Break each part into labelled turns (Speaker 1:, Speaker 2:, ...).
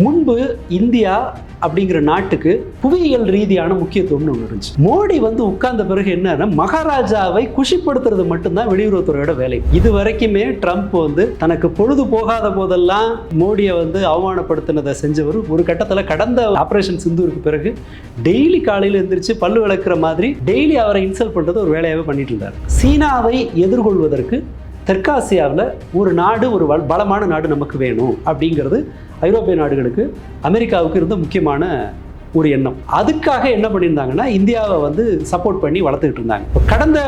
Speaker 1: முன்பு இந்தியா அப்படிங்கிற நாட்டுக்கு புவியியல் ரீதியான முக்கியத்துவம்னு ஒன்று இருந்துச்சு. மோடி வந்து உட்கார்ந்த பிறகு என்னன்னா மகாராஜாவை குஷிப்படுத்துறது மட்டும்தான் வெளியுறவுத்துறையோட வேலை. இது வரைக்குமே ட்ரம்ப் வந்து தனக்கு பொழுது போகாத போதெல்லாம் மோடியை வந்து அவமானப்படுத்தினதை செஞ்சவர். ஒரு கட்டத்தில் கடந்த ஆப்ரேஷன் சிந்தூருக்கு பிறகு டெய்லி காலையில் எந்திரிச்சு பல்லு விளக்குற மாதிரி டெய்லி அவரை இன்சல்ட் பண்ணுறது ஒரு வேலையாகவே பண்ணிட்டு இருந்தார். சீனாவை எதிர்கொள்வதற்கு தெற்காசியாவில் ஒரு நாடு ஒரு வல்- பலமான நாடு நமக்கு வேணும் அப்படிங்கிறது ஐரோப்பிய நாடுகளுக்கு அமெரிக்காவுக்கு இருந்த முக்கியமான ஒரு எண்ணம். அதுக்காக என்ன பண்ணியிருந்தாங்கன்னா இந்தியாவை வந்து சப்போர்ட் பண்ணி வளர்த்துக்கிட்டு இருந்தாங்க. கடந்த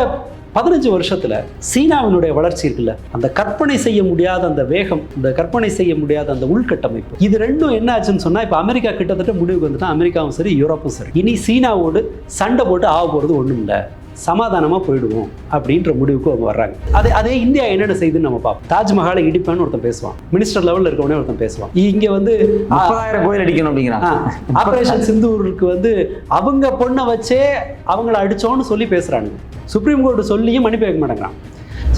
Speaker 1: பதினஞ்சு வருஷத்தில் சீனாவினுடைய வளர்ச்சி இருக்குல்ல அந்த கற்பனை செய்ய முடியாத அந்த வேகம் இந்த கற்பனை செய்ய முடியாத அந்த உள்கட்டமைப்பு இது ரெண்டும் என்ன ஆச்சுன்னு சொன்னால் இப்போ அமெரிக்கா கிட்டத்தட்ட முடிவுக்கு வந்துட்டா அமெரிக்காவும் சரி யூரோப்பும் சரி. இனி சீனாவோடு சண்டை போட்டு ஆக போகிறது ஒன்றும் இல்லை சமாதானமாக போயிடுவோம் அப்படின்ற முடிவுக்கு அவங்க வர்றாங்க. அதே அதே இந்தியா என்னென்ன செய்யுதுன்னு நம்ம பார்ப்போம். தாஜ்மஹாலை இடிப்பேன்னு ஒருத்தன் பேசுவான். மினிஸ்டர் லெவலில் இருக்கவனே ஒருத்தன் பேசுவான். இங்கே வந்து
Speaker 2: முப்பதாயிரம் கோயில் அடிக்கணும் அப்படிங்கிறான்.
Speaker 1: ஆபரேஷன் சிந்தூருக்கு வந்து அவங்க பொண்ணை வச்சே அவங்கள அடிச்சோன்னு சொல்லி பேசுறானுங்க. சுப்ரீம் கோர்ட் சொல்லியும் மன்னிப்பு கேட்க மாட்டேங்கிறான்.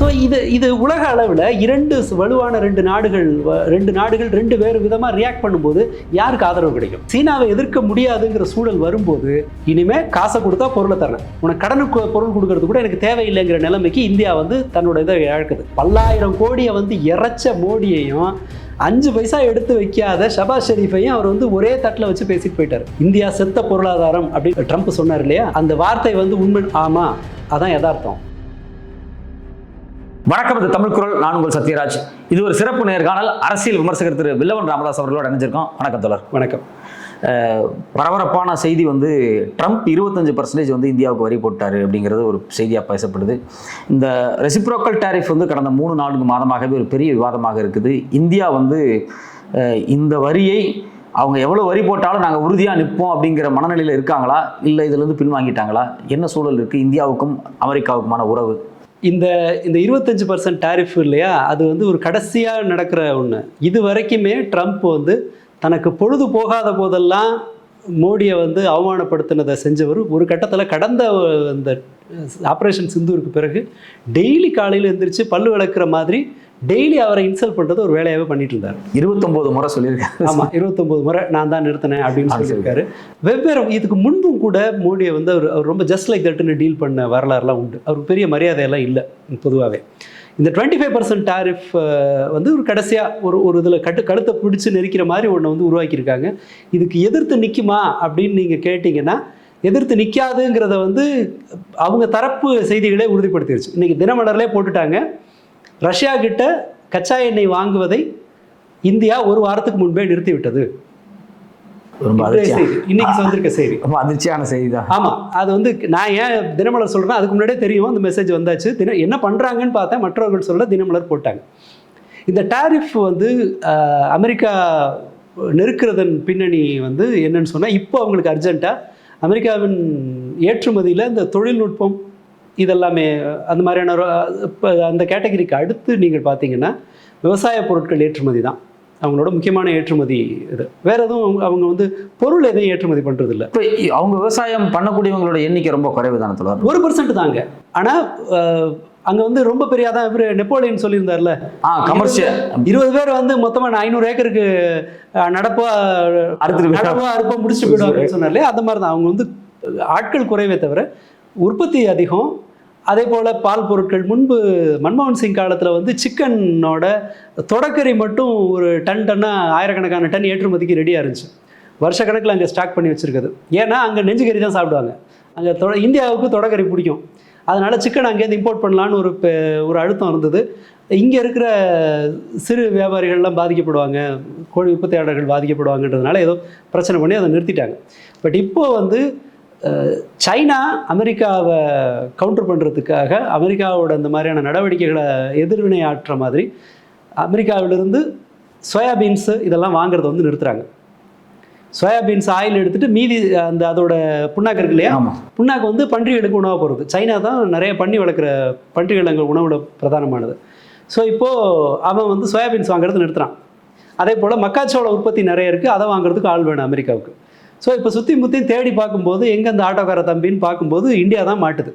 Speaker 1: ஸோ இது இது உலக அளவில் இரண்டு வலுவான ரெண்டு நாடுகள் வ- ரெண்டு நாடுகள் ரெண்டு வேறு விதமாக ரியாக்ட் பண்ணும்போது யாருக்கு ஆதரவு கிடைக்கும்? சீனாவை எதிர்க்க முடியாதுங்கிற சூழல் வரும்போது இனிமேல் காசை கொடுத்தா பொருளை தரேன் உனக்கு கடனுக்கு பொருள் கொடுக்கறது கூட எனக்கு தேவையில்லைங்கிற நிலைமைக்கு இந்தியா வந்து தன்னோட இதை இழக்குது. பல்லாயிரம் கோடியை வந்து இறைச்ச மோடியையும் அஞ்சு பைசா எடுத்து வைக்காத ஷபாஸ் ஷெரீஃபையும் அவர் வந்து ஒரே தட்டில் வச்சு பேசிட்டு போயிட்டார். இந்தியா செத்த பொருளாதாரம் அப்படின்னு ட்ரம்ப் சொன்னார் இல்லையா? அந்த வார்த்தை வந்து உண்மை ஆமாம் அதான் யதார்த்தம்.
Speaker 2: வணக்கம் இது தமிழ் குரல். நான் உங்கள் சத்யராஜ். இது ஒரு சிறப்பு நேர்காணல். அரசியல் விமர்சகர் திரு வில்லவன் ராமதாஸ் அவர்களோட இணைஞ்சிருக்கோம். வணக்கம் தோழர்.
Speaker 1: வணக்கம்.
Speaker 2: பரபரப்பான செய்தி வந்து ட்ரம்ப் இருபத்தஞ்சு பர்சன்டேஜ் வந்து இந்தியாவுக்கு வரி போட்டாரு அப்படிங்கிறது ஒரு செய்தியாக பேசப்படுது. இந்த ரெசிப்ரோக்கல் டேரிஃப் வந்து கடந்த மூணு நான்கு மாதமாகவே ஒரு பெரிய விவாதமாக இருக்குது. இந்தியா வந்து இந்த வரியை அவங்க எவ்வளோ வரி போட்டாலும் நாங்கள் உறுதியாக நிற்போம் அப்படிங்கிற மனநிலையில் இருக்காங்களா? இல்லை இதுலேருந்து பின்வாங்கிட்டாங்களா? என்ன சூழல் இருக்குது இந்தியாவுக்கும் அமெரிக்காவுக்குமான உறவு?
Speaker 1: இந்த இந்த இருபத்தஞ்சு பர்சன்ட் டேரிஃப் இல்லையா? அது வந்து ஒரு கடைசியாக நடக்கிற ஒன்று இது வரைக்குமே ட்ரம்ப் வந்து தனக்கு பொழுது போகாத போதெல்லாம் மோடியை வந்து அவமானப்படுத்தினதை செஞ்சவர். ஒரு கட்டத்தில் கடந்த அந்த ஆப்ரேஷன் சிந்தூருக்கு பிறகு டெய்லி காலையில் எழுந்திரிச்சு பல்லு விளக்குற மாதிரி டெய்லி அவரை இன்சல்ட் பண்ணுறது ஒரு வேலையாகவே பண்ணிட்டு இருந்தார்.
Speaker 2: இருபத்தொம்போது முறை சொல்லியிருக்காரு.
Speaker 1: ஆமாம் இருபத்தொம்போது முறை நான் தான் நிறுத்தினேன் அப்படின்னு சொல்லியிருக்காரு. வெவ்வேறு இதுக்கு முன்பும் கூட மோடியை வந்து அவர் அவர் ரொம்ப ஜஸ்ட் லைக் தட்டுன்னு டீல் பண்ண வரலாறுலாம் உண்டு. அவருக்கு பெரிய மரியாதையெல்லாம் இல்லை பொதுவாகவே இந்த டுவெண்ட்டி ஃபைவ் பர்சன்ட் டாரிஃப் வந்து ஒரு கடைசியாக ஒரு ஒரு இதில் கட்டு கழுத்தை பிடிச்சி நெரிக்கிற மாதிரி ஒன்று வந்து உருவாக்கியிருக்காங்க. இதுக்கு எதிர்த்து நிற்குமா அப்படின்னு நீங்கள் கேட்டிங்கன்னா எதிர்த்து நிற்காதுங்கிறத வந்து அவங்க தரப்பு செய்திகளே உறுதிப்படுத்திருச்சு. இன்றைக்கி தினமலர்லே போட்டுட்டாங்க. ரஷ்யா கிட்ட கச்சா எண்ணெய் வாங்குவதை இந்தியா ஒரு வாரத்துக்கு முன்பே நிறுத்திவிட்டது.
Speaker 2: ரொம்ப.
Speaker 1: இன்னைக்கு வந்திருக்க செய்தி.
Speaker 2: ரொம்ப அதிர்ச்சியான செய்தி தான்
Speaker 1: ஆமா அது வந்து நான் ஏன் தினமலர் சொல்றேன்னா அதுக்கு முன்னாடியே தெரியும் அந்த மெசேஜ் வந்தாச்சு. தின என்ன பண்றாங்கன்னு பார்த்தேன் மற்றவர்கள் சொல்ல தினமலர் போட்டாங்க. இந்த டாரிஃப் வந்து அமெரிக்கா நெருக்கிறதன் பின்னணி வந்து என்னன்னு சொன்னா இப்போ அவங்களுக்கு அர்ஜென்ட்டா அமெரிக்காவின் ஏற்றுமதியில் இந்த தொழில்நுட்பம் இதெல்லாமே அந்த மாதிரியான இப்ப அந்த கேட்டகரிக்கு அடுத்து நீங்கள் பார்த்தீங்கன்னா விவசாய பொருட்கள் ஏற்றுமதி தான். அவங்களோட முக்கியமான ஏற்றுமதி இது. வேற எதுவும் அவங்க- அவங்க வந்து பொருள் எதையும் ஏற்றுமதி பண்றது இல்ல
Speaker 2: இப்போ அவங்க விவசாயம் பண்ணக்கூடியவங்களோட எண்ணிக்கை ரொம்ப குறைவு தானே தொடர்
Speaker 1: ஒரு பர்சன்ட் தாங்க. ஆனா அஹ், அங்க வந்து ரொம்ப பெரிய அதான் இவரு நெப்போலியன் சொல்லியிருந்தார்ல.
Speaker 2: ஆ கமர்ஷியல்
Speaker 1: இருபது பேர் வந்து மொத்தமா நான் ஐநூறு ஏக்கருக்கு அஹ், நடப்பா
Speaker 2: அறுத்துட்டு போயிட்டா-
Speaker 1: நடப்பா அறுப்பா முடிச்சுட்டு போயிடுவாங்கன்னு சொன்னார்லே. அந்த மாதிரி தான். அவங்க வந்து ஆட்கள் குறைவே தவிர உற்பத்தி அதிகம். அதே போல் பால் பொருட்கள் முன்பு மன்மோகன் சிங் காலத்தில் வந்து சிக்கனோட தொடக்கறி மட்டும் ஒரு டன் டன்னாக ஆயிரக்கணக்கான டன் ஏற்றுமதிக்கு ரெடியாக இருந்துச்சு. வருஷக்கணக்கில் அங்கே ஸ்டாக் பண்ணி வச்சுருக்குது ஏன்னா அங்கே நெஞ்சுக்கறி தான் சாப்பிடுவாங்க. அங்கே தொட இந்தியாவுக்கு தொடக்கறி பிடிக்கும். அதனால் சிக்கன் அங்கேருந்து இம்போர்ட் பண்ணலான்னு ஒரு பெ- ஒரு அழுத்தம் இருந்தது. இங்கே இருக்கிற சிறு வியாபாரிகள்லாம் பாதிக்கப்படுவாங்க. கோழி உற்பத்தியாளர்கள் பாதிக்கப்படுவாங்கன்றதுனால ஏதோ பிரச்சனை பண்ணி அதை நிறுத்திட்டாங்க. பட் இப்போது வந்து சைனா அமெரிக்காவை கவுண்டர் பண்ணுறதுக்காக அமெரிக்காவோட இந்த மாதிரியான நடவடிக்கைகளை எதிர்வினை ஆற்றுற மாதிரி அமெரிக்காவிலிருந்து சோயாபீன்ஸு இதெல்லாம் வாங்குறத வந்து நிறுத்துறாங்க. சோயாபீன்ஸ் ஆயில் எடுத்துட்டு மீதி அந்த அதோட புண்ணாக்கு இருக்கு இல்லையா? புண்ணாக்கு வந்து பன்றிகளுக்கு உணவாக போகிறது சைனா தான் நிறைய பண்ணி வளர்க்குற பன்றிகள் அங்கே உணவுல பிரதானமானது. ஸோ இப்போது அவன் வந்து சோயாபீன்ஸ் வாங்குறது நிறுத்துறான். அதே போல் மக்காச்சோள உற்பத்தி நிறைய இருக்குது அதை வாங்குறதுக்கு ஆள் வேணும் அமெரிக்காவுக்கு. ஸோ இப்போ சுற்றி முற்றியும் தேடி பார்க்கும்போது எங்கே அந்த ஆட்டோக்கார தம்பின்னு பார்க்கும்போது இந்தியா தான் மாட்டுது.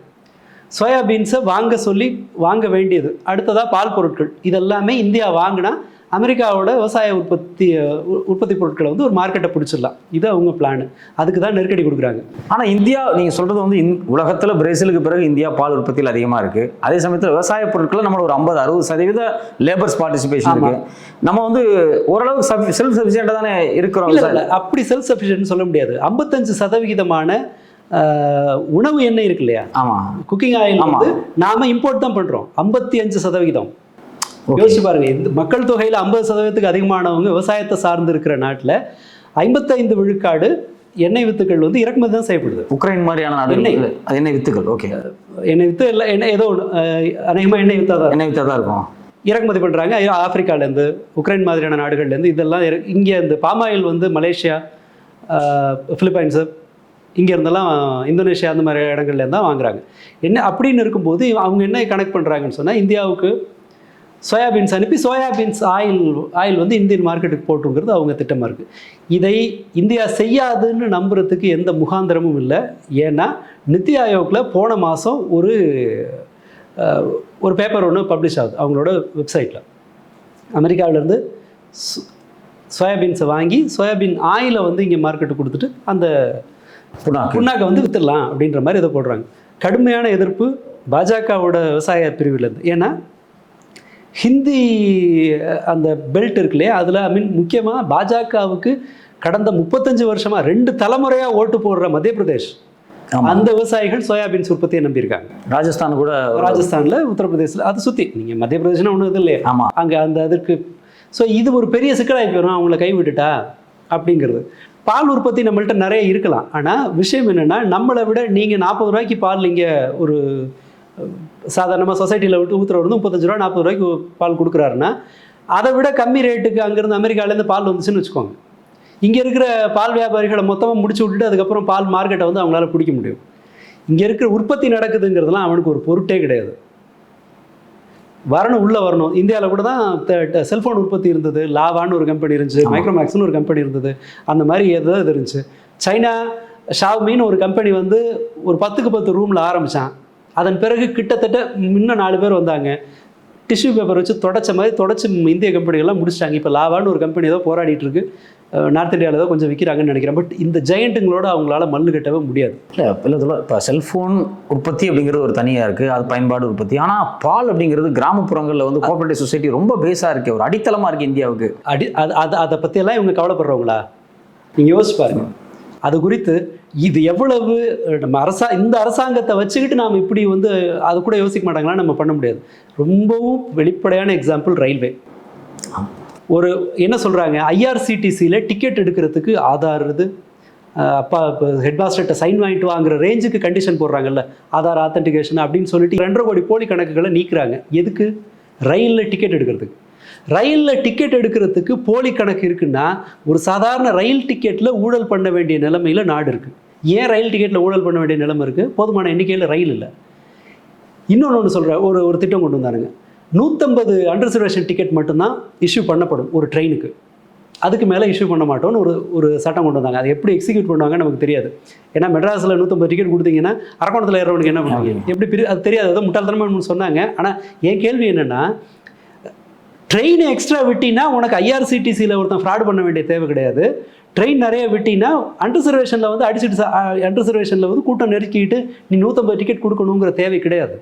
Speaker 1: சோயாபீன்ஸை வாங்க சொல்லி வாங்க வேண்டியது. அடுத்ததாக பால் பொருட்கள். இதெல்லாமே இந்தியா வாங்கினா அமெரிக்காவோட விவசாய உற்பத்தி உற்பத்தி பொருட்களை வந்து ஒரு மார்க்கெட்டை பிடிச்சிடலாம். இது அவங்க பிளான் அதுக்கு தான் நெருக்கடி கொடுக்குறாங்க.
Speaker 2: ஆனா இந்தியா நீங்க சொல்றது வந்து இந்- உலகத்துல பிரேசிலுக்கு பிறகு இந்தியா பால் உற்பத்தியில் அதிகமா இருக்கு. அதே சமயத்துல விவசாய பொருட்கள் நம்ம ஒரு ஐம்பது அறுபது சதவீத லேபர்ஸ் பார்ட்டிசிபேஷன். இருக்கு. நம்ம வந்து ஓரளவு செல்ஃப் சஃபிஷியண்டா தானே இருக்கிறோம்
Speaker 1: அப்படி செல்ஃப் சஃபிஷியன்ட் சொல்ல முடியாது. ஐம்பத்தஞ்சு சதவிகிதமான உணவு எண்ணெய் இருக்கு இல்லையா?
Speaker 2: ஆமா.
Speaker 1: Cooking oil. வந்து நாம இம்போர்ட் தான் பண்றோம். ஐம்பத்தி அஞ்சு சதவிகிதம். யோசிச்சு பாருங்க இந்த மக்கள் தொகையில் ஐம்பது சதவீதத்துக்கு அதிகமானவங்க விவசாயத்தை சார்ந்து இருக்கிற நாட்டில் ஐம்பத்தைந்து விழுக்காடு எண்ணெய் வித்துக்கள் வந்து இறக்குமதி தான் செய்யப்படுது.
Speaker 2: உக்ரைன் மாதிரியான
Speaker 1: எண்ணெய்.
Speaker 2: எண்ணெய் வித்துக்கள் ஓகே
Speaker 1: எண்ணெய் வித்து இல்லை எண்ணெய் ஏதோ ஒன்று அநேகமாக எண்ணெய் வித்தா தான்.
Speaker 2: எண்ணெய் வித்தா தான் இருக்கும்.
Speaker 1: இறக்குமதி பண்ணுறாங்க ஆப்பிரிக்காலேருந்து உக்ரைன் மாதிரியான நாடுகள்லேருந்து இதெல்லாம் இங்கே இந்த பாமாயில் வந்து மலேசியா ஆஹ், பிலிப்பைன்ஸு இங்கே இருந்தெல்லாம் இந்தோனேஷியா அந்த மாதிரி இடங்கள்லேருந்து தான் வாங்குறாங்க. என்ன அப்படின்னு இருக்கும்போது அவங்க என்ன கனெக்ட் பண்ணுறாங்கன்னு சொன்னால் இந்தியாவுக்கு சோயாபீன்ஸ் அனுப்பி சோயாபீன்ஸ் ஆயில் ஆயில் வந்து இந்தியன் மார்க்கெட்டுக்கு போட்டுங்கிறது அவங்க திட்டமாக இருக்குது இதை இந்தியா செய்யாதுன்னு நம்புறதுக்கு எந்த முகாந்திரமும் இல்லை. ஏன்னா நித்தி ஆயோக்கில் போன மாதம் ஒரு ஒரு பேப்பர் ஒன்று பப்ளிஷ் ஆகுது அவங்களோட வெப்சைட்டில் அமெரிக்காவிலேருந்து சோயாபீன்ஸை வாங்கி சோயாபீன் ஆயிலை வந்து இங்கே மார்க்கெட்டு கொடுத்துட்டு அந்த
Speaker 2: புண்ணாக்கு.
Speaker 1: புண்ணாக்கை வந்து வித்துடலாம் அப்படின்ற மாதிரி இதை போடுறாங்க. கடுமையான எதிர்ப்பு பாஜகவோட விவசாய பிரிவுலேருந்து. ஏன்னா ஹிந்தி அந்த பெல்ட் இருக்கு இல்லையா அதில் ஐ மீன் முக்கியமாக பாஜகவுக்கு கடந்த முப்பத்தஞ்சு வருஷமா ரெண்டு தலைமுறையா ஓட்டு போடுற மத்திய பிரதேஷ். அந்த விவசாயிகள் சோயாபீன்ஸ் உற்பத்தியை நம்பியிருக்காங்க.
Speaker 2: ராஜஸ்தான் கூட
Speaker 1: ராஜஸ்தான்ல உத்தரப்பிரதேசில் அது சுற்றி நீங்கள் மத்திய பிரதேசம்னா ஒன்றும் இது இல்லையா.
Speaker 2: ஆமா.
Speaker 1: அங்கே அந்த அதற்கு ஸோ இது ஒரு பெரிய சிக்கலாகி போயிடும் அவங்கள கைவிட்டுட்டா அப்படிங்கிறது. பால் உற்பத்தி நம்மள்ட்ட நிறைய இருக்கலாம். ஆனால் விஷயம் என்னென்னா நம்மளை விட நீங்கள் நாற்பது ரூபாய்க்கு பால் இங்கே ஒரு சாதாரணமாக சொசைட்டியில் விட்டு ஊற்றுறவர் வந்து முப்பத்தஞ்சு ரூபா நாற்பது ரூபாய்க்கு பால் கொடுக்குறாருன்னா அதை விட கம்மி ரேட்டுக்கு அங்கேருந்து அமெரிக்காலேருந்து பால் வந்துச்சுன்னு வச்சுக்கோங்க. இங்கே இருக்கிற பால் வியாபாரிகளை மொத்தமாக முடிச்சு விட்டுட்டு அதுக்கப்புறம் பால் மார்க்கெட்டை வந்து அவங்களால பிடிக்க முடியும். இங்கே இருக்கிற உற்பத்தி நடக்குதுங்கிறதுலாம் அவனுக்கு ஒரு பொருட்டே கிடையாது. வரணும் உள்ளே வரணும். இந்தியாவில் கூட தான் செல்ஃபோன் உற்பத்தி இருந்தது. லாவான்னு ஒரு கம்பெனி இருந்துச்சு. மைக்ரோமேக்ஸ்னு ஒரு கம்பெனி இருந்தது. அந்த மாதிரி ஏதோ இது இருந்துச்சு. சைனா ஷாவ்மின்னு ஒரு கம்பெனி வந்து ஒரு பத்துக்கு பத்து ரூமில் ஆரம்பித்தான் அதன் பிறகு கிட்டத்தட்ட இன்னும் நாலு பேர் வந்தாங்க. டிஷ்யூ பேப்பர் வச்சு தொடச்ச மாதிரி தொடச்சி இந்திய கம்பெனிகள்லாம் முடிச்சிட்டாங்க. இப்போ லாவான்னு ஒரு கம்பெனி ஏதோ போராடிட்டு இருக்கு. நார்த் இந்தியாவில் ஏதோ கொஞ்சம் விற்கிறாங்கன்னு நினைக்கிறேன். பட் இந்த ஜெயண்ட்டுங்களோட அவங்களால மல்லு கட்டவே முடியாது.
Speaker 2: இல்லை இல்லை சொல்ல இப்போ செல்ஃபோன் உற்பத்தி அப்படிங்கிறது ஒரு தனியாக இருக்குது அது பயன்பாடு உற்பத்தி. ஆனால் பால் அப்படிங்கிறது கிராமப்புறங்களில் வந்து கோஆபரேட்டிவ் சொசைட்டி ரொம்ப பேஸாக இருக்குது ஒரு அடித்தளமாக இருக்குது இந்தியாவுக்கு.
Speaker 1: அடி அது அது அதை பற்றியெல்லாம் இவங்க கவலைப்படுறவங்களா? நீங்கள் யோசிச்சு பாருங்க. அது குறித்து இது எவ்வளவு நம்ம அரசா இந்த அரசாங்கத்தை வச்சுக்கிட்டு நாம் இப்படி வந்து அது கூட யோசிக்க மாட்டாங்களா நம்ம பண்ண முடியாது. ரொம்பவும் வெளிப்படையான எக்ஸாம்பிள் ரயில்வே ஒரு என்ன சொல்கிறாங்க ஐஆர்சிடிசியில் டிக்கெட் எடுக்கிறதுக்கு ஆதார் இது. அப்பா இப்போ ஹெட் மாஸ்டர்கிட்ட சைன் வாங்கிட்டு வாங்குற ரேஞ்சுக்கு கண்டிஷன் போடுறாங்கல்ல. ஆதார் ஆத்தென்டிகேஷன் அப்படின்னு சொல்லிட்டு ரெண்டரை கோடி போலி கணக்குகளை நீக்கிறாங்க. எதுக்கு? ரயிலில் டிக்கெட் எடுக்கிறதுக்கு. ரயிலில் டிக்கெட் எடுக்கிறதுக்கு போலி கணக்கு இருக்குன்னா ஒரு சாதாரண ரயில் டிக்கெட்டில் ஊழல் பண்ண வேண்டிய நிலைமையில் நாடு இருக்குது ஏன் ரயில் டிக்கெட்டில் ஊழல் பண்ண வேண்டிய நிலைமை இருக்குது போதுமான எண்ணிக்கையில் ரயில் இல்லை. இன்னொன்று ஒன்று சொல்கிறேன் ஒரு ஒரு திட்டம் கொண்டு வந்தானுங்க நூற்றம்பது அன்ரிசர்வேஷன் டிக்கெட் மட்டும்தான் இஷ்யூ பண்ணப்படும் ஒரு ட்ரெயினுக்கு அதுக்கு மேலே இஷ்யூ பண்ண மாட்டோம்னு ஒரு ஒரு சட்டம் கொண்டு வந்தாங்க. அது எப்படி எக்ஸிக்யூட் பண்ணுவாங்க நமக்கு தெரியாது. ஏன்னா மெட்ராஸில் நூற்றம்பது டிக்கெட் கொடுத்தீங்கன்னா அரக்கோணத்தில் ஏறவனுக்கு என்ன பண்ணுவீங்க? எப்படி பிரி அது தெரியாது. ஏதோ முட்டாள்தனமாக சொன்னாங்க. ஆனால் என் கேள்வி என்னென்னா ட்ரெயின் எக்ஸ்ட்ரா விட்டினா உனக்கு ஐஆர்சிடிசியில் ஒருத்தன் ஃப்ராட் பண்ண வேண்டிய தேவை கிடையாது. ட்ரெயின் நிறைய விட்டினா அன்ரிசர்வேஷனில் வந்து அடிச்சுட்டு அன்ரிசர்வேஷனில் வந்து கூட்டம் நெருக்கிட்டு நீ நூற்றம்பது டிக்கெட் கொடுக்கணுங்கிற தேவை கிடையாது.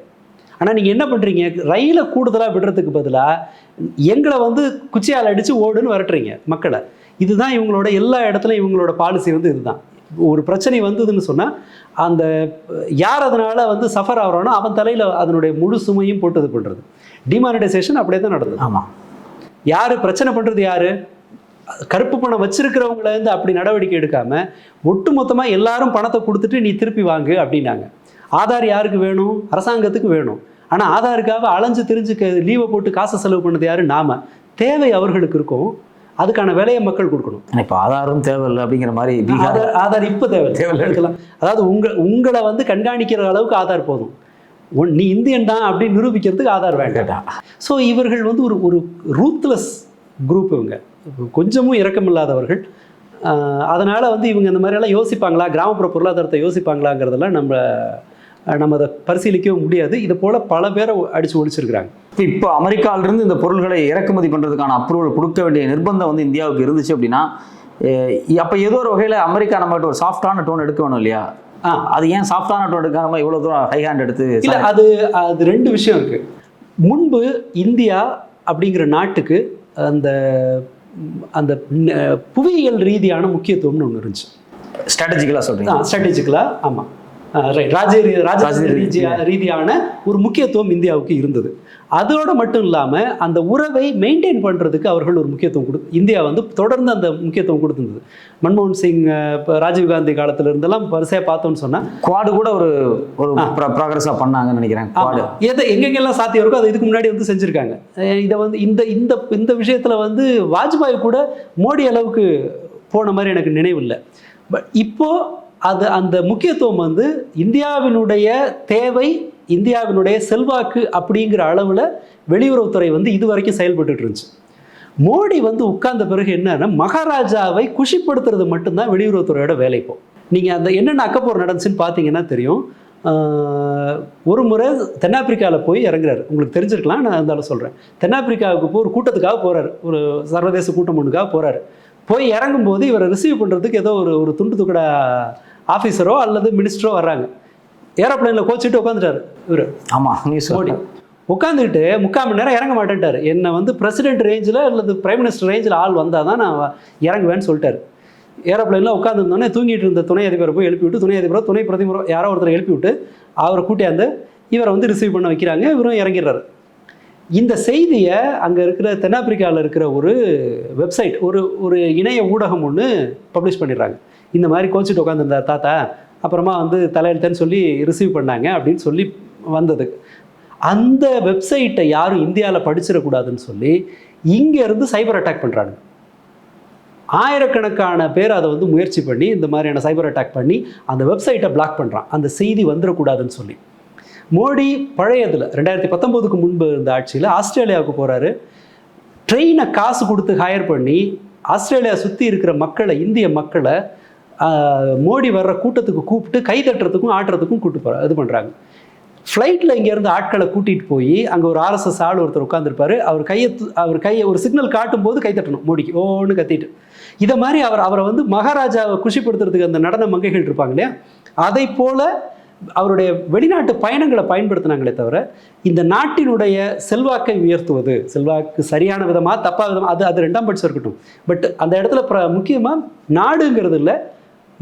Speaker 1: ஆனால் நீங்கள் என்ன பண்ணுறீங்க ரயிலை கூடுதலாக விடுறதுக்கு பதிலாக எங்களை வந்து குச்சியால் அடித்து ஓடுன்னு விரட்டுறீங்க மக்களை. இதுதான் இவங்களோட எல்லா இடத்துலையும் இவங்களோட பாலிசி வந்து இதுதான். ஒரு பிரச்சனை வந்ததுன்னு சொன்னால் அந்த யார் அதனால் வந்து சஃபர் ஆகிறானோ அவன் தலையில் அதனுடைய முழு சுமையும் போட்டு இது பண்ணுறது டிமானிட்டைசேஷன் அப்படியே தான் நடந்தது.
Speaker 2: ஆமாம்
Speaker 1: யார் பிரச்சனை பண்ணுறது யார்? கருப்பு பணம் வச்சிருக்கிறவங்கள இருந்து அப்படி நடவடிக்கை எடுக்காம ஒட்டுமொத்தமாக எல்லாரும் பணத்தை கொடுத்துட்டு நீ திருப்பி வாங்கு அப்படின்னாங்க. ஆதார் யாருக்கு வேணும்? அரசாங்கத்துக்கு வேணும். ஆனால் ஆதாருக்காக அலைஞ்சு திரிஞ்சு லீவை போட்டு காசை செலவு பண்ணது யாரு? நாம. தேவை அவர்களுக்கு இருக்கும். அதுக்கான விலையை மக்கள் கொடுக்கணும்.
Speaker 2: இப்போ ஆதாரம் தேவையில்லை அப்படிங்கிற மாதிரி
Speaker 1: ஆதார் ஆதார் இப்போ தேவை
Speaker 2: தேவையில்லை.
Speaker 1: எடுக்கலாம். அதாவது உங்க உங்களை வந்து கண்காணிக்கிற அளவுக்கு ஆதார் போதும். உன் நீ இந்தியன் தான் அப்படின்னு நிரூபிக்கிறதுக்கு ஆதார் வேண்டாம். ஸோ இவர்கள் வந்து ஒரு ஒரு ரூத்லெஸ் குரூப் இவங்க. கொஞ்சமும் இரக்கமில்லாதவர்கள். அதனால் வந்து இவங்க இந்த மாதிரியெல்லாம் யோசிப்பாங்களா? கிராமப்புற பொருளாதாரத்தை யோசிப்பாங்களாங்கிறதெல்லாம் நம்ம நம்ம அதை பரிசீலிக்கவும் முடியாது. இது போல் பல பேரை அடித்து ஒழிச்சிருக்கிறாங்க.
Speaker 2: இப்போ அமெரிக்காவிலிருந்து இந்த பொருள்களை இறக்குமதி பண்ணுறதுக்கான அப்ரூவல் கொடுக்க வேண்டிய நிர்பந்தம் வந்து இந்தியாவுக்கு இருந்துச்சு அப்படின்னா அப்போ ஏதோ ஒரு வகையில் அமெரிக்கா நம்மகிட்ட ஒரு சாஃப்டான டோன் எடுக்க வேணும் இல்லையா அது ஏன் சாஃப்டான டோன் எடுக்காம இவ்வளோ தூரம் ஹை ஹேண்ட் எடுத்து
Speaker 1: இல்லை அது அது ரெண்டு விஷயம் இருக்கு. முன்பு இந்தியா அப்படிங்கிற நாட்டுக்கு அந்த அந்த புவியியல் ரீதியான முக்கியத்துவம்னு ஒன்று இருந்துச்சு.
Speaker 2: ஸ்ட்ராட்டஜிக்கலாக சொல்கிறீங்க
Speaker 1: ஸ்ட்ராட்டஜிக்கலாக ஆமாம் ராஜ ரீதியான ஒரு முக்கியத்துவம் இந்தியாவுக்கு இருந்தது. அதோட மட்டும் இல்லாமல் அந்த உறவை மெயின்டைன் பண்ணுறதுக்கு அவர்கள் ஒரு முக்கியத்துவம் கொடு இந்தியா வந்து தொடர்ந்து அந்த முக்கியத்துவம் கொடுத்திருந்தது. மன்மோகன் சிங் இப்ப ராஜீவ்காந்தி காலத்துல இருந்தெல்லாம் வரிசையாக பார்த்தோம்னு சொன்னால்
Speaker 2: குவாடு கூட ஒரு ஒரு ப்ராக்ரஸாக பண்ணாங்கன்னு நினைக்கிறேன். குவாடு
Speaker 1: எதை எங்கெங்கெல்லாம் சாத்தியம் இருக்கோ அதை இதுக்கு முன்னாடி வந்து செஞ்சுருக்காங்க. இதை வந்து இந்த இந்த இந்த விஷயத்தில் வந்து வாஜ்பாய் கூட மோடி அளவுக்கு போன மாதிரி எனக்கு நினைவில்லை. பட் இப்போ அது அந்த முக்கியத்துவம் வந்து இந்தியாவினுடைய தேவை இந்தியாவினுடைய செல்வாக்கு அப்படிங்கிற அளவில் வெளியுறவுத்துறை வந்து இது வரைக்கும் செயல்பட்டுட்டு இருந்துச்சு மோடி வந்து உட்கார்ந்த பிறகு என்னன்னா மகாராஜாவை குஷிப்படுத்துறது மட்டும்தான் வெளியுறவுத்துறையோட வேலை இப்போ. நீங்கள் அந்த என்னென்ன அக்கப்போர் நடந்துச்சுன்னு பார்த்தீங்கன்னா தெரியும். ஒரு முறை தென்னாப்பிரிக்காவில் போய் இறங்குறாரு. உங்களுக்கு தெரிஞ்சிருக்கலாம் நான் இருந்தாலும் சொல்கிறேன் தென்னாப்பிரிக்காவுக்கு போய் ஒரு கூட்டத்துக்காக போகிறார் ஒரு சர்வதேச கூட்டம் ஒன்றுக்காக போகிறார் போய் இறங்கும்போது இவரை ரிசீவ் பண்ணுறதுக்கு ஏதோ ஒரு ஒரு துண்டு துக்கடா ஆஃபீஸரோ அல்லது மினிஸ்டரோ வர்றாங்க. ஏரோப்ளைனில் கோச்சிட்டு உட்காந்துட்டாரு இவர்.
Speaker 2: ஆமாம் நியூஸ்
Speaker 1: மோடி. உட்காந்துக்கிட்டு முக்கால் மணி நேரம் இறங்க மாட்டேன்ட்டார். என்னை வந்து பிரசிடென்ட் ரேஞ்சில் அல்லது பிரைம் மினிஸ்டர் ரேஞ்சில் ஆள் வந்தால் தான் நான் இறங்குவேன்னு சொல்லிட்டாரு. ஏரோப்ளைனில் உட்காந்துருந்தோன்னே தூங்கிட்டு இருந்த துணை அதிபரை போய் எழுப்பி விட்டு துணை அதிபரோ துணை பிரதிபரோ யாரோ ஒருத்தரை எழுப்பி விட்டு அவரை கூட்டியாந்து இவரை வந்து ரிசீவ் பண்ண வைக்கிறாங்க. இவரும் இறங்கிடுறாரு. இந்த செய்தியை அங்கே இருக்கிற தென்னாப்பிரிக்காவில் இருக்கிற ஒரு வெப்சைட் ஒரு ஒரு இணைய ஊடகம் ஒன்று பப்ளிஷ் பண்ணிடுறாங்க. இந்த மாதிரி கோச்சிட்டு உட்காந்துருந்தார் தாத்தா அப்புறமா வந்து தலையெழுத்தன்னு சொல்லி ரிசீவ் பண்ணாங்க அப்படின்னு சொல்லி வந்தது. அந்த வெப்சைட்டை யாரும் இந்தியாவில் படிச்சிடக்கூடாதுன்னு சொல்லி இங்கேருந்து சைபர் அட்டாக் பண்ணுறாங்க ஆயிரக்கணக்கான பேர் அதை வந்து முயற்சி பண்ணி இந்த மாதிரியான சைபர் அட்டாக் பண்ணி அந்த வெப்சைட்டை பிளாக் பண்ணுறான் அந்த செய்தி வந்துடக்கூடாதுன்னு சொல்லி. மோடி பழையதில் ரெண்டாயிரத்தி பத்தொம்போதுக்கு முன்பு இருந்த ஆட்சியில் ஆஸ்திரேலியாவுக்கு போகிறாரு ட்ரெயினை காசு கொடுத்து ஹையர் பண்ணி ஆஸ்திரேலியா சுற்றி இருக்கிற மக்களை இந்திய மக்களை மோடி வர்ற கூட்டத்துக்கு கூப்பிட்டு கை தட்டுறதுக்கும் ஆட்டுறதுக்கும் கூப்பிட்டு போகிற இது பண்ணுறாங்க ஃப்ளைட்டில் இங்கேருந்து ஆட்களை கூட்டிகிட்டு போய் அங்கே ஒரு ஆர்எஸ்எஸ் ஆள் ஒருத்தர் உட்காந்துருப்பாரு அவர் கையை அவர் கையை ஒரு சிக்னல் காட்டும்போது கை தட்டணும் மோடிக்கு. ஓன்னு கத்திட்டு. இதை மாதிரி அவர் அவரை வந்து மகாராஜாவை குஷிப்படுத்துறதுக்கு அந்த நடன மங்கைகள் இருப்பாங்க இல்லையா? அதை போல் அவருடைய வெளிநாட்டு பயணங்களை பயன்படுத்தினாங்களே தவிர இந்த நாட்டினுடைய செல்வாக்கை உயர்த்துவது செல்வாக்கு சரியான விதமாக தப்பாக விதமாக அது அது ரெண்டாம் பட்சம் இருக்கட்டும். பட் அந்த இடத்துல பிர முக்கியமாக நாடுங்கிறது இல்லை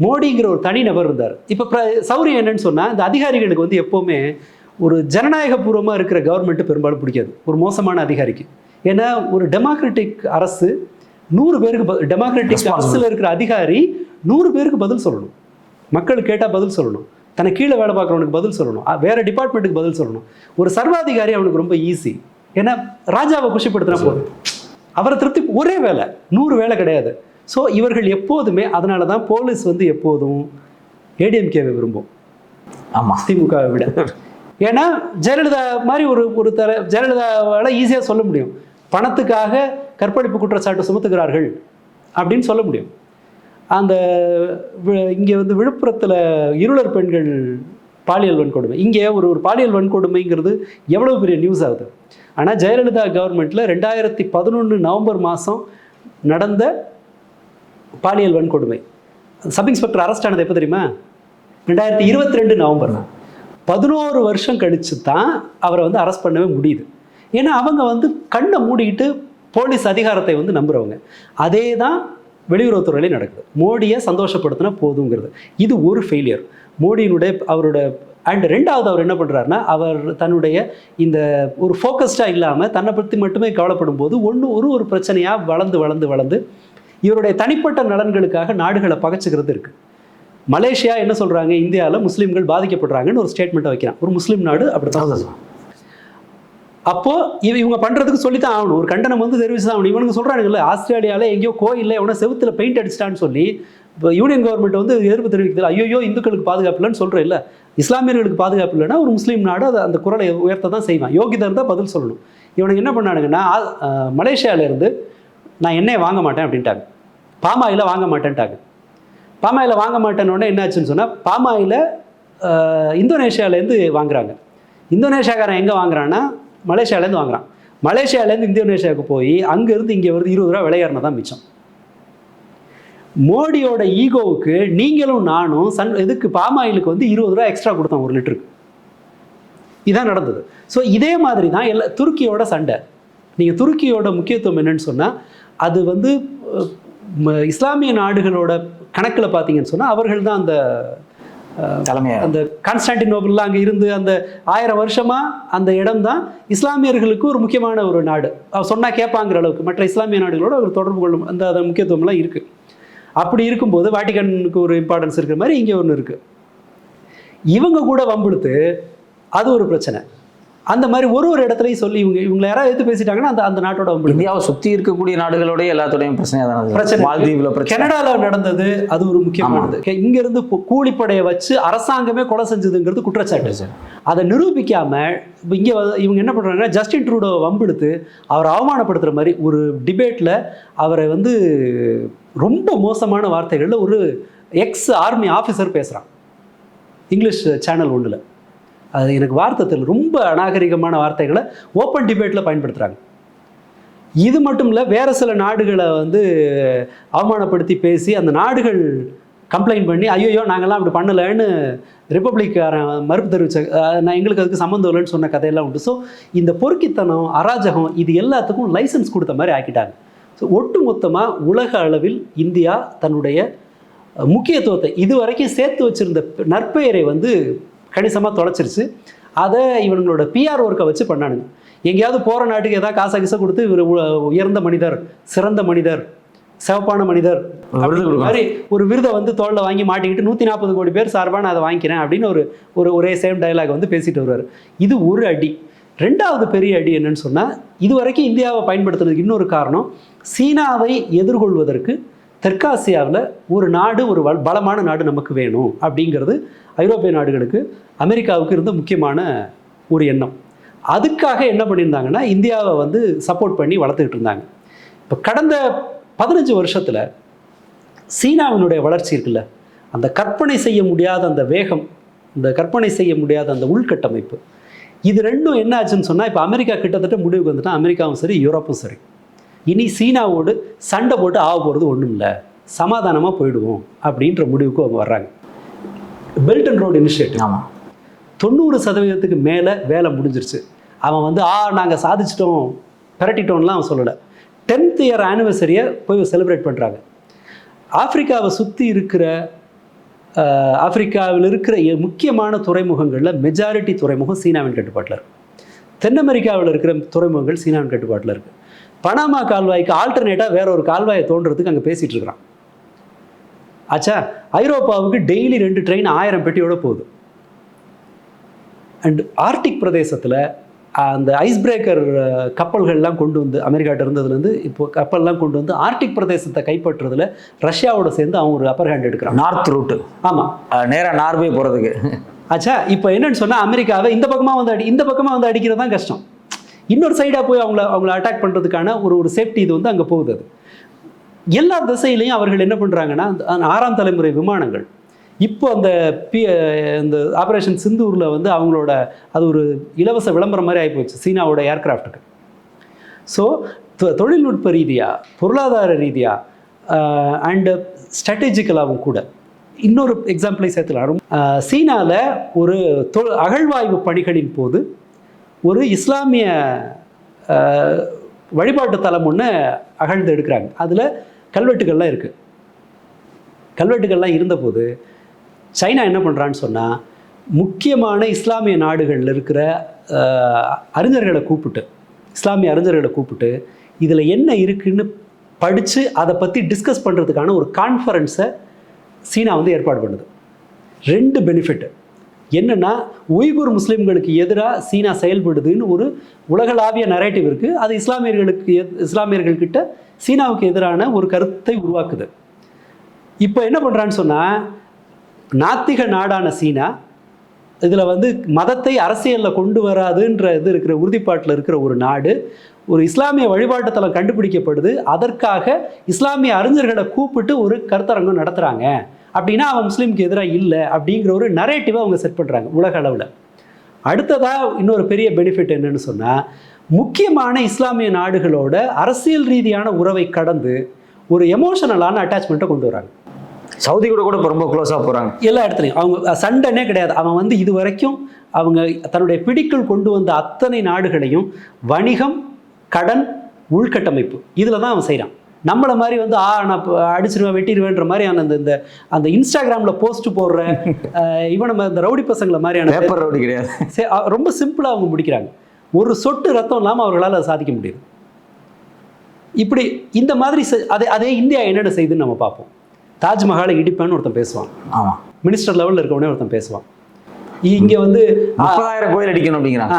Speaker 1: மோடிங்கிற ஒரு தனி நபர் இருந்தார். இப்போ பிர சௌரியம் என்னன்னு சொன்னால் இந்த அதிகாரிகளுக்கு வந்து எப்போவுமே ஒரு ஜனநாயகபூர்வமாக இருக்கிற கவர்மெண்ட்டு பெரும்பாலும் பிடிக்காது. ஒரு மோசமான அதிகாரிக்கு. ஏன்னா ஒரு டெமோக்ராட்டிக் அரசு நூறு பேருக்கு டெமோக்ராட்டிக். அரசில் இருக்கிற அதிகாரி நூறு பேருக்கு பதில் சொல்லணும். மக்கள் கேட்டால் பதில் சொல்லணும். தனக்கு கீழே வேலை பார்க்குறவனுக்கு பதில் சொல்லணும். வேற டிபார்ட்மெண்ட்டுக்கு பதில் சொல்லணும். ஒரு சர்வாதிகாரி அவனுக்கு ரொம்ப ஈஸி ஏன்னா ராஜாவை குஷிப்படுத்தினா போதும். அவரை திருப்தி ஒரே வேலை. நூறு வேலை கிடையாது. ஸோ இவர்கள் எப்போதுமே அதனால தான் போலீஸ் வந்து எப்போதும் ஏடிஎம்கேவை விரும்பும்.
Speaker 2: ஆமாம்
Speaker 1: திமுகவை விட. ஏன்னா ஜெயலலிதா மாதிரி ஒரு ஒரு தர ஜெயலலிதாவால் ஈஸியாக சொல்ல முடியும். பணத்துக்காக கற்பழிப்பு குற்றச்சாட்டு சுமத்துகிறார்கள் அப்படின்னு சொல்ல முடியும். அந்த இங்கே வந்து விழுப்புரத்தில் இருளர் பெண்கள் பாலியல் வன்கொடுமை. இங்கே ஒரு ஒரு பாலியல் வன்கொடுமைங்கிறது எவ்வளோ பெரிய நியூஸ் ஆகுது ஆனால் ஜெயலலிதா கவர்மெண்ட்டில் ரெண்டாயிரத்தி பதினொன்று நவம்பர் மாதம் நடந்த பாலியல் வன்கொடுமை. சப் இன்ஸ்பெக்டர் அரெஸ்ட் ஆனது எப்போ தெரியுமா? ரெண்டாயிரத்தி இருபத்தி ரெண்டு நவம்பர் பதினோரு வருஷம் கழித்து தான் அவரை வந்து அரெஸ்ட் பண்ணவே முடியுது. ஏன்னா அவங்க வந்து கண்ணை மூடிக்கிட்டு போலீஸ் அதிகாரத்தை வந்து நம்புகிறவங்க அதே தான் வெளியுறவுத்துறையிலே நடக்குது. மோடியை சந்தோஷப்படுத்தினா போதுங்கிறது. இது ஒரு ஃபெயிலியர் மோடியினுடைய அவரோட அண்ட் ரெண்டாவது அவர் என்ன பண்ணுறாருன்னா அவர் தன்னுடைய இந்த ஒரு ஃபோக்கஸ்டாக இல்லாமல் தன்னை பற்றி மட்டுமே கவலைப்படும் போது ஒன்று ஒரு ஒரு பிரச்சனையாக வளர்ந்து வளர்ந்து வளர்ந்து இவருடைய தனிப்பட்ட நலன்களுக்காக நாடுகளை பகைச்சுக்கிறது இருக்குது மலேசியா என்ன சொல்கிறாங்க இந்தியாவில் முஸ்லீம்கள் பாதிக்கப்படுறாங்கன்னு ஒரு ஸ்டேட்மெண்ட்டை வைக்கிறான். ஒரு முஸ்லீம் நாடு அப்படி தான் அப்போ இவ இவங்க பண்றதுக்கு சொல்லி தான் ஆகணும். ஒரு கண்டனம் வந்து தெரிவிச்சு தான் ஆகணும். இவனுங்க சொல்றானுங்கல்ல ஆஸ்திரேலியாவில் எங்கேயோ கோயில்ல எவனோ செவுத்துல பெயிண்ட் அடிச்சிட்டான்னு சொல்லி இப்போ யூனியன் கவர்மெண்ட் வந்து எதிர்ப்பு தெரிவிக்குது ஐயோ இந்துக்களுக்கு பாதுகாப்பு இல்லைன்னு சொல்கிறேன் இல்லை இஸ்லாமியர்களுக்கு பாதுகாப்பு இல்லைன்னா ஒரு முஸ்லீம் நாடு அதை அந்த குரலை உயர்த்த தான் செய்வான். யோகிதா இருந்தால் பதில் சொல்லணும். இவனுங்க என்ன பண்ணானுங்கன்னா இருந்து நான் எண்ணெயை வாங்க மாட்டேன் அப்படின்ட்டாங்க. பாமாயில் வாங்க மாட்டேன்ட்டாங்க. பாமாயில் வாங்க மாட்டேன்னு உடனே என்னாச்சுன்னு சொன்னால் பாமாயில இந்தோனேஷியாவிலேருந்து இந்தோனேஷியாலேருந்து வாங்குறாங்க. இந்தோனேஷியாக்காரன் எங்கே வாங்குறான்னா மலேசியாவிலேருந்து வாங்குறான். மலேசியாவிலேருந்து இந்தோனேஷியாவுக்கு போய் அங்கேருந்து இங்கே வருது இருபது ரூபா விலையேறினா தான் மிச்சம். மோடியோட ஈகோவுக்கு நீங்களும் நானும் சன் இதுக்கு பாமாயிலுக்கு வந்து இருபது ரூபா எக்ஸ்ட்ரா கொடுத்தோம் ஒரு லிட்டருக்கு. இதான் நடந்தது. ஸோ இதே மாதிரி தான் எல்லா துருக்கியோட சண்டை. நீங்கள் துருக்கியோட முக்கியத்துவம் என்னன்னு சொன்னால் அது வந்து இஸ்லாமிய நாடுகளோட கணக்கில் பார்த்தீங்கன்னு சொன்னால் அவர்கள் தான் அந்த அஹ்,
Speaker 2: தலைமையா
Speaker 1: அந்த கான்ஸ்டான்டினோபிள்லாம் அங்கே இருந்து அந்த ஆயிரம் வருஷமா அந்த இடம் தான் இஸ்லாமியர்களுக்கு ஒரு முக்கியமான ஒரு நாடு. அவர் சொன்னால் கேட்பாங்கிற அளவுக்கு மற்ற இஸ்லாமிய நாடுகளோட அவர் தொடர்பு கொள்ளும் அந்த அந்த முக்கியத்துவம்லாம் இருக்குது அப்படி இருக்கும்போது வாட்டிகனுக்கு ஒரு இம்பார்ட்டன்ஸ் இருக்கிற மாதிரி இங்கே ஒன்று இருக்குது இவங்க கூட வம்பிழுத்து அது ஒரு பிரச்சனை. அந்த மாதிரி ஒரு ஒரு இடத்துலையும் சொல்லி இவங்க இவங்களை யாராவது எடுத்து பேசிட்டாங்கன்னா அந்த அந்த நாட்டோட
Speaker 2: இந்தியாவை சுத்தி இருக்கக்கூடிய நாடுகளோட எல்லாத்தோடையும் பிரச்சனையா தானே
Speaker 1: பிரச்சனை.
Speaker 2: மால்தீவுல பிரச்சனை.
Speaker 1: கனடால நடந்தது அது ஒரு முக்கியமானது. இங்க இருந்து இப்போ கூலிப்படையை வச்சு அரசாங்கமே கொலை செஞ்சதுங்கிறது குற்றச்சாட்டு.
Speaker 2: சரி.
Speaker 1: அதை நிரூபிக்காம இப்ப இங்க இவங்க என்ன பண்றாங்கன்னா ஜஸ்டின் ட்ரூடோ வம்பெடுத்து அவரை அவமானப்படுத்துற மாதிரி ஒரு டிபேட்ல அவரை வந்து ரொம்ப மோசமான வார்த்தைகள்ல ஒரு எக்ஸ் ஆர்மி ஆஃபீஸர் பேசுறான். இங்கிலீஷ் சேனல் ஒண்ணுல அது எனக்கு வார்த்தை தெரியல ரொம்ப அநாகரிகமான வார்த்தைகளை ஓப்பன் டிபேட்டில் பயன்படுத்துகிறாங்க இது மட்டும் இல்லை வேறு சில நாடுகளை வந்து அவமானப்படுத்தி பேசி அந்த நாடுகள் கம்ப்ளைண்ட் பண்ணி ஐயோயோ நாங்கள்லாம் அப்படி பண்ணலைன்னு ரிப்பப்ளிக்காரன் மறுப்பு தெரிவிச்ச நான் எங்களுக்கு அதுக்கு சம்மந்தம் இல்லைன்னு சொன்ன கதையெல்லாம் உண்டு. ஸோ இந்த பொறுக்கித்தனம் அராஜகம் இது எல்லாத்துக்கும் லைசன்ஸ் கொடுத்த மாதிரி ஆக்கிட்டாங்க. ஸோ ஒட்டு மொத்தமாக உலக அளவில் இந்தியா தன்னுடைய முக்கியத்துவத்தை இது வரைக்கும் சேர்த்து வச்சிருந்த நற்பெயரை வந்து கணிசமாக தொலைச்சிருச்சு. அதை இவங்களோட பிஆர் ஒர்க்கை வச்சு பண்ணானுங்க. எங்கேயாவது போகிற நாட்டுக்கு ஏதாவது காசை கிசை கொடுத்து இவர் உயர்ந்த மனிதர் சிறந்த மனிதர் சிவப்பான மனிதர். மாதிரி ஒரு விருதை வந்து தோளில் வாங்கி மாட்டிக்கிட்டு நூற்றி நாற்பது கோடி பேர் சார்பாக நான் அதை வாங்கிக்கிறேன் அப்படின்னு ஒரு ஒரு ஒரே சேம் டயலாக் வந்து பேசிட்டு வருவார். இது ஒரு அடி. ரெண்டாவது பெரிய அடி என்னன்னு சொன்னால் இது வரைக்கும் இந்தியாவை பயன்படுத்துறதுக்கு இன்னொரு காரணம் சீனாவை எதிர்கொள்வதற்கு தெற்காசியாவில் ஒரு நாடு ஒரு வல்- பலமான நாடு நமக்கு வேணும் அப்படிங்கிறது ஐரோப்பிய நாடுகளுக்கு அமெரிக்காவுக்கு இருந்த முக்கியமான ஒரு எண்ணம். அதுக்காக என்ன பண்ணியிருந்தாங்கன்னா இந்தியாவை வந்து சப்போர்ட் பண்ணி வளர்த்துக்கிட்டு இருந்தாங்க. இப்போ கடந்த பதினஞ்சு வருஷத்தில் சீனாவினுடைய வளர்ச்சி இருக்குல்ல அந்த கற்பனை செய்ய முடியாத அந்த வேகம் இந்த கற்பனை செய்ய முடியாத அந்த உள்கட்டமைப்பு இது ரெண்டும் என்ன ஆச்சுன்னு சொன்னால் இப்போ அமெரிக்கா கிட்டத்தட்ட முடிவுக்கு வந்துட்டால் அமெரிக்காவும் சரி யூரோப்பும் சரி. இனி சீனாவோடு சண்டை போட்டு ஆக போகிறது ஒன்றும் இல்லை சமாதானமாக போயிடுவோம் அப்படின்ற முடிவுக்கு அவங்க வர்றாங்க. பெல்ட் அண்ட் ரோடு இனிஷியேட்டிவ்
Speaker 2: ஆமா.
Speaker 1: தொண்ணூறு சதவீதத்துக்கு மேலே வேலை முடிஞ்சிருச்சு. அவன் வந்து ஆ நாங்கள் சாதிச்சிட்டோம். பிரட்டிட்டோம்லாம் அவன் சொல்லலை. டென்த் இயர் ஆனிவர்சரியை போய் செலிப்ரேட் பண்ணுறாங்க ஆப்பிரிக்காவை சுற்றி இருக்கிற ஆப்பிரிக்காவில் இருக்கிற முக்கியமான துறைமுகங்களில் மெஜாரிட்டி துறைமுகம் சீனாவின் கட்டுப்பாட்டில் இருக்கு. தென் அமெரிக்காவில் இருக்கிற துறைமுகங்கள் சீனாவின் கட்டுப்பாட்டில் இருக்கு. பனாமா கால்வாய்க்கு ஆல்டர்னேட்டாக வேற ஒரு கால்வாயை தோன்றதுக்கு அங்கே பேசிகிட்டு இருக்கிறான். ஆச்சா ஐரோப்பாவுக்கு டெய்லி ரெண்டு ட்ரெயின் ஆயிரம் பெட்டியோட போகுது. அண்ட் ஆர்டிக் பிரதேசத்தில் அந்த ஐஸ் பிரேக்கர் கப்பல்கள்லாம் கொண்டு வந்து அமெரிக்காட்ட இருந்ததுலேருந்து இப்போ கப்பல்லாம் கொண்டு வந்து ஆர்டிக் பிரதேசத்தை கைப்பற்றுறதுல ரஷ்யாவோட சேர்ந்து அவங்க ஒரு அப்பர் ஹேண்ட் எடுக்கிறாங்க.
Speaker 2: நார்த் ரூட்டு
Speaker 1: ஆமாம்
Speaker 2: நேரா நார்வே போறதுக்கு.
Speaker 1: ஆச்சா இப்போ என்னன்னு சொன்னால் அமெரிக்காவை இந்த பக்கமாக வந்து அடி இந்த பக்கமாக வந்து அடிக்கிறது தான் கஷ்டம். இன்னொரு சைடாக போய் அவங்கள அவங்கள அட்டாக் பண்ணுறதுக்கான ஒரு ஒரு சேஃப்டி இது வந்து அங்கே போகுது அது. எல்லா திசையிலையும் அவர்கள் என்ன பண்ணுறாங்கன்னா அந்த ஆறாம் தலைமுறை விமானங்கள். இப்போ அந்த பி இந்த ஆப்ரேஷன் சிந்தூரில் வந்து அவங்களோட அது ஒரு இலவச விளம்பரம் மாதிரி ஆகிப்போச்சு சீனாவோட ஏர்க்ராஃப்ட்டுக்கு. ஸோ தொழில்நுட்ப ரீதியாக பொருளாதார ரீதியாக அண்டு ஸ்ட்ராட்டஜிக்கலாகவும் கூட. இன்னொரு எக்ஸாம்பிளை சேர்த்துலாம் சீனாவில் ஒரு தொ அகழ்வாய்வு பணிகளின் போது ஒரு இஸ்லாமிய வழிபாட்டு தலம் ஒன்று அகழ்ந்து எடுக்கிறாங்க. அதில் கல்வெட்டுகள்லாம் இருக்குது கல்வெட்டுகள்லாம் இருந்தபோது சைனா என்ன பண்ணுறான்னு சொன்னால் முக்கியமான இஸ்லாமிய நாடுகளில் இருக்கிற அறிஞர்களை கூப்பிட்டு இஸ்லாமிய அறிஞர்களை கூப்பிட்டு இதில் என்ன இருக்குன்னு படித்து அதை பற்றி டிஸ்கஸ் பண்ணுறதுக்கான ஒரு கான்ஃபரன்ஸை சீனா வந்து ஏற்பாடு பண்ணுது. ரெண்டு பெனிஃபிட்டு என்னென்னா உய்குர் முஸ்லீம்களுக்கு எதிராக சீனா செயல்படுதுன்னு ஒரு உலகளாவிய நரேட்டிவ் இருக்குது அது இஸ்லாமியர்களுக்கு எத்- இஸ்லாமியர்கள்கிட்ட சீனாவுக்கு எதிரான ஒரு கருத்தை உருவாக்குது. இப்போ என்ன பண்ணுறான்னு சொன்னால் நாத்திக நாடான சீனா இதில் வந்து மதத்தை அரசியலில் கொண்டு வராதுன்ற இது இருக்கிற உறுதிப்பாட்டில் இருக்கிற ஒரு நாடு ஒரு இஸ்லாமிய வழிபாட்டுத்தலம் கண்டுபிடிக்கப்படுது. அதற்காக இஸ்லாமிய அறிஞர்களை கூப்பிட்டு ஒரு கருத்தரங்கம் நடத்துகிறாங்க அப்படின்னா அவன் முஸ்லீமுக்கு எதிராக இல்லை அப்படிங்கிற ஒரு நரேட்டிவை அவங்க செட் பண்ணுறாங்க உலக அளவில். அடுத்ததாக இன்னொரு பெரிய பெனிஃபிட் என்னன்னு சொன்னால் முக்கியமான இஸ்லாமிய நாடுகளோட அரசியல் ரீதியான உறவை கடந்து ஒரு எமோஷனலான அட்டாச்மெண்ட்டை கொண்டு வராங்க.
Speaker 2: சவுதி கூட கூட ரொம்ப க்ளோஸாக போகிறாங்க
Speaker 1: எல்லா இடத்துலையும். அவங்க சண்டைனே கிடையாது. அவன் வந்து இது வரைக்கும் அவங்க தன்னுடைய பிடிக்குள் கொண்டு வந்த அத்தனை நாடுகளையும் வணிகம் கடன் உள்கட்டமைப்பு இதில் தான் அவன் செய்கிறான் நம்மளை மாதிரி வந்து ஆ நான் அடிச்சிருவேன் வெட்டிடுவேன்ற மாதிரி அந்த இந்த அந்த இன்ஸ்டாகிராமில் போஸ்ட் போடுற இவன் நம்ம இந்த ரவுடி பசங்களை மாதிரியான
Speaker 2: பேப்பர் ரோடு கிடையாது.
Speaker 1: ரொம்ப சிம்பிளாக அவங்க முடிக்கிறாங்க. ஒரு சொட்டு ரத்தம் இல்லாமல் அவர்களால் அதை சாதிக்க முடியுது. இப்படி இந்த மாதிரி அதே அதே இந்தியா என்னென்ன செய்யுதுன்னு நம்ம பார்ப்போம். தாஜ்மஹாலை இடிப்பேன்னு ஒருத்தன் பேசுவான்.
Speaker 2: ஆமாம்
Speaker 1: மினிஸ்டர் லெவலில் இருக்கவனே ஒருத்தன் பேசுவான். இங்கே வந்து
Speaker 2: முப்பதாயிரம் கோயில் அடிக்கணும் அப்படிங்கிறாங்க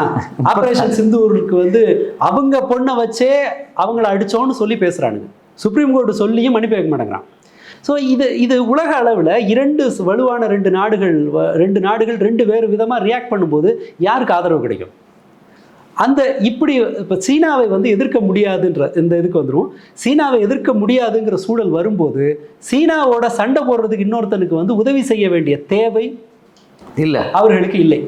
Speaker 1: ஆபரேஷன் சிந்தூருக்கு வந்து அவங்க பொண்ணை வச்சே அவங்கள அடிச்சோன்னு சொல்லி பேசுகிறானுங்க சுப்ரீம் கோர்ட் சொல்லியும் மன்னிப்பு வைக்க மாட்டேங்கிறான். ஸோ இது இது உலக அளவில் இரண்டு வலுவான ரெண்டு நாடுகள் ரெண்டு நாடுகள் ரெண்டு வேறு விதமாக ரியாக்ட் பண்ணும்போது யாருக்கு ஆதரவு கிடைக்கும்? அந்த இப்படி இப்போ சீனாவை வந்து எதிர்க்க முடியாதுன்ற இந்த இதுக்கு வந்துடும் சீனாவை எதிர்க்க முடியாதுங்கிற சூழல் வரும்போது சீனாவோட சண்டை போடுறதுக்கு இன்னொருத்தனுக்கு வந்து உதவி செய்ய வேண்டிய தேவை
Speaker 2: இல்லை.
Speaker 1: அவர்களுக்கு இல்லை.